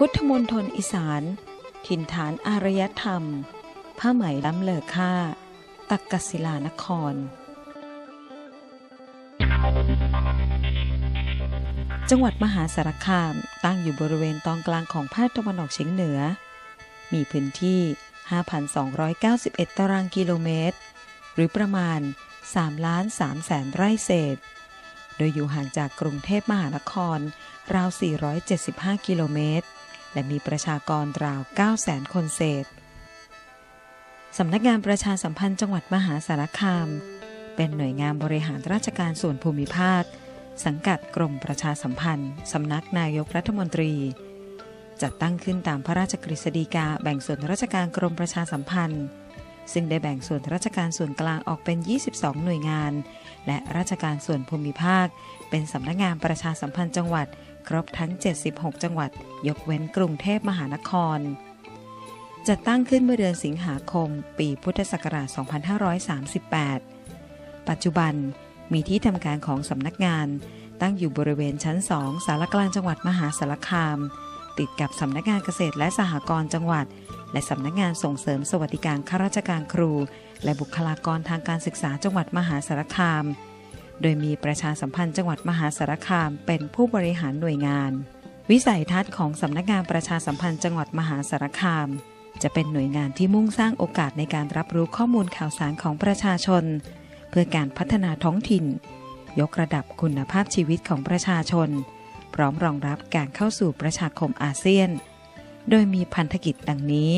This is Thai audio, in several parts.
พุทธมณฑลอีสาน ถิ่นฐานอารยธรรม ผ้าไหมล้ำเลอค่า ตักกศิลานคร จังหวัดมหาสารคามตั้งอยู่บริเวณตอนกลางของภาคตะวันออกเฉียงเหนือ มีพื้นที่ 5,291 ตารางกิโลเมตร หรือประมาณ3ล้าน3แสนไร่เศษ โดยอยู่ห่างจากกรุงเทพมหานครราว 475 กิโลเมตร และมีประชากรราว9แสนคนเศษสำนักงานประชาสัมพันธ์จังหวัดมหาสารคาม เป็นหน่วยงานบริหารราชการส่วนภูมิภาค สังกัดกรมประชาสัมพันธ์สำนักนายกรัฐมนตรี จัดตั้งขึ้นตามพระราชกฤษฎีกาแบ่งส่วนราชการกรมประชาสัมพันธ์ ซึ่งได้แบ่งส่วนราชการส่วนกลางออกเป็น 22 หน่วยงาน และราชการส่วนภูมิภาค เป็นสำนักงานประชาสัมพันธ์จังหวัด ครบทั้ง 76 จังหวัด ยกเว้นกรุงเทพมหานคร จัดตั้งขึ้นเมื่อเดือนสิงหาคม ปีพุทธศักราช 2538 ปัจจุบันมีที่ทำการของสำนักงานตั้งอยู่บริเวณชั้น 2 สารกลางจังหวัดมหาสารคาม ติดกับสำนักงานเกษตรและสหกรณ์จังหวัด และสำนักงานส่งเสริมสวัสดิการข้าราชการครู และบุคลากรทางการศึกษาจังหวัดมหาสารคาม โดยมีประชาสัมพันธ์จังหวัดมหาสารคามเป็นผู้บริหารหน่วยงาน วิสัยทัศน์ของสำนักงานประชาสัมพันธ์จังหวัดมหาสารคาม จะเป็นหน่วยงานที่มุ่งสร้างโอกาสในการรับรู้ข้อมูลข่าวสารของประชาชน เพื่อการพัฒนาท้องถิ่น ยกระดับคุณภาพชีวิตของประชาชน พร้อมรองรับการเข้าสู่ประชาคมอาเซียน โดยมีพันธกิจดังนี้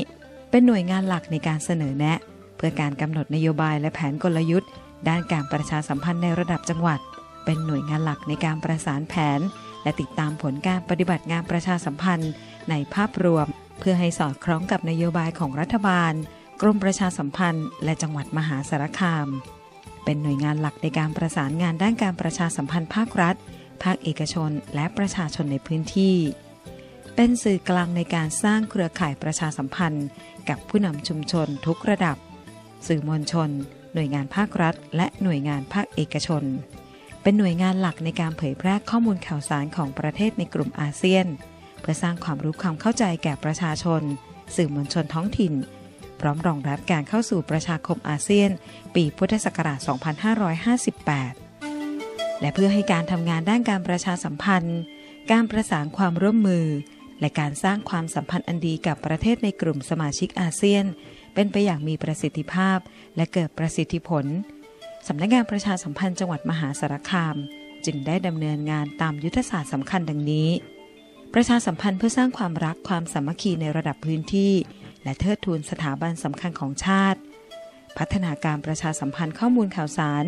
เป็นหน่วยงานหลักในการเสนอแนะ เพื่อการกำหนดนโยบายและแผนกลยุทธ์ ด้านการประชาสัมพันธ์ในระดับจังหวัด เป็นหน่วยงานหลักในการประสานแผน และติดตามผลการปฏิบัติงานประชาสัมพันธ์ในภาพรวม เพื่อให้สอดคล้องกับนโยบายของรัฐบาล กรมประชาสัมพันธ์ และจังหวัดมหาสารคาม เป็นหน่วยงานหลักในการประสานงานด้านการประชาสัมพันธ์ภาครัฐ ภาคเอกชน และประชาชนในพื้นที่ เป็นสื่อกลางในการสร้างเครือข่ายประชาสัมพันธ์ กับผู้นำชุมชนทุกระดับ สื่อมวลชน หน่วยงานภาครัฐ และหน่วยงานภาคเอกชน เป็นหน่วยงานหลักในการเผยแพร่ข้อมูลข่าวสารของประเทศในกลุ่มอาเซียน เพื่อสร้างความรู้ความเข้าใจแก่ประชาชน สื่อมวลชนท้องถิ่น พร้อมรองรับการเข้าสู่ประชาคมอาเซียน ปีพุทธศักราช 2558 และเพื่อให้การทำงานด้านการประชาสัมพันธ์ การประสานความร่วมมือและการสร้างความสัมพันธ์อันดีกับประเทศในกลุ่มสมาชิกอาเซียน เป็นไปอย่างมีประสิทธิภาพ และเกิดประสิทธิผลสำนักงานประชาสัมพันธ์จังหวัดมหาสารคาม จึงได้ดำเนินงานตามยุทธศาสตร์สำคัญดังนี้ ประชาสัมพันธ์เพื่อสร้างความรักความสามัคคีในระดับพื้นที่ และเทิดทูนสถาบันสำคัญของชาติ พัฒนาการประชาสัมพันธ์ข้อมูลข่าวสาร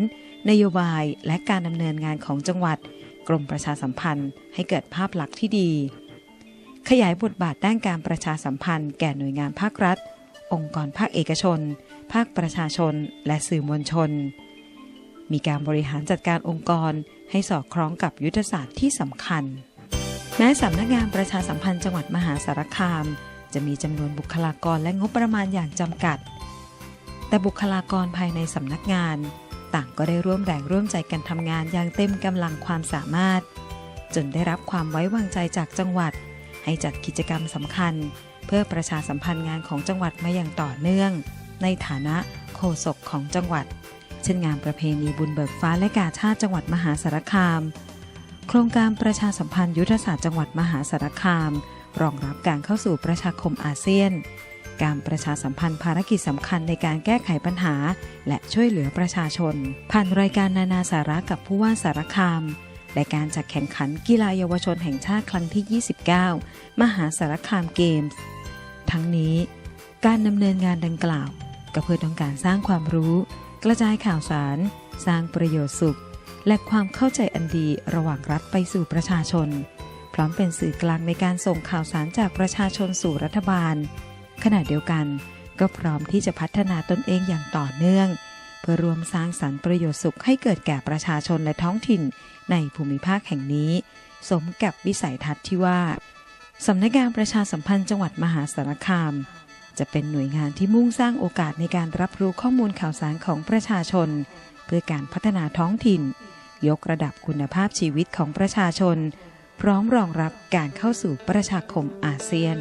นโยบายและการดำเนินงานของจังหวัด กรมประชาสัมพันธ์ให้เกิดภาพลักษณ์ที่ดี ขยายบทบาทด้านการประชาสัมพันธ์แก่หน่วยงานภาครัฐ องค์กรภาคเอกชน ภาคประชาชน และสื่อมวลชน มีการบริหารจัดการองค์กรให้สอดคล้องกับยุทธศาสตร์ที่สำคัญ แม้สำนักงานประชาสัมพันธ์จังหวัดมหาสารคาม จะมีจำนวนบุคลากรและงบประมาณอย่างจำกัด แต่บุคลากรภายในสำนักงาน ต่างก็ได้ร่วมแรงร่วมใจกันทำงานอย่างเต็มกำลังความสามารถ จนได้รับความไว้วางใจจากจังหวัด ให้จัดกิจกรรมสำคัญ เพื่อประชาสัมพันธ์งานของจังหวัดมาอย่างต่อเนื่อง ในฐานะโฆษกของจังหวัด เช่นงานประเพณีบุญเบิกฟ้าและกาชาติจังหวัดมหาสารคาม โครงการประชาสัมพันธ์ยุทธศาสตร์จังหวัดมหาสารคาม รองรับการเข้าสู่ประชาคมอาเซียน การประชาสัมพันธ์ภารกิจสำคัญในการแก้ไขปัญหา และช่วยเหลือประชาชน ผ่านรายการนานาสาระกับผู้ว่าสารคาม และการจัดแข่งขันกีฬาเยาวชนแห่งชาติครั้งที่ 29 มหาสารคามเกมส์ ทั้งนี้การดำเนินงานดังกล่าว ก็เพื่อต้องการสร้างความรู้ กระจายข่าวสาร สร้างประโยชน์สุข และความเข้าใจอันดีระหว่างรัฐไปสู่ประชาชน พร้อมเป็นสื่อกลางในการส่งข่าวสารจากประชาชนสู่รัฐบาล ขณะเดียวกันก็พร้อมที่จะพัฒนาตนเองอย่างต่อเนื่อง เพื่อรวมสร้างสรรค์ประโยชน์สุขให้เกิดแก่ประชาชนและท้องถิ่นในภูมิภาคแห่งนี้ สมกับวิสัยทัศน์ที่ว่าสำนักงานประชาสัมพันธ์จังหวัดมหาสารคาม จะเป็นหน่วยงานที่มุ่งสร้างโอกาสในการรับรู้ข้อมูลข่าวสารของประชาชน เพื่อการพัฒนาท้องถิ่น ยกระดับคุณภาพชีวิตของประชาชนพพร้อมรองรับการเข้าสู่ประชาคมอาเซียน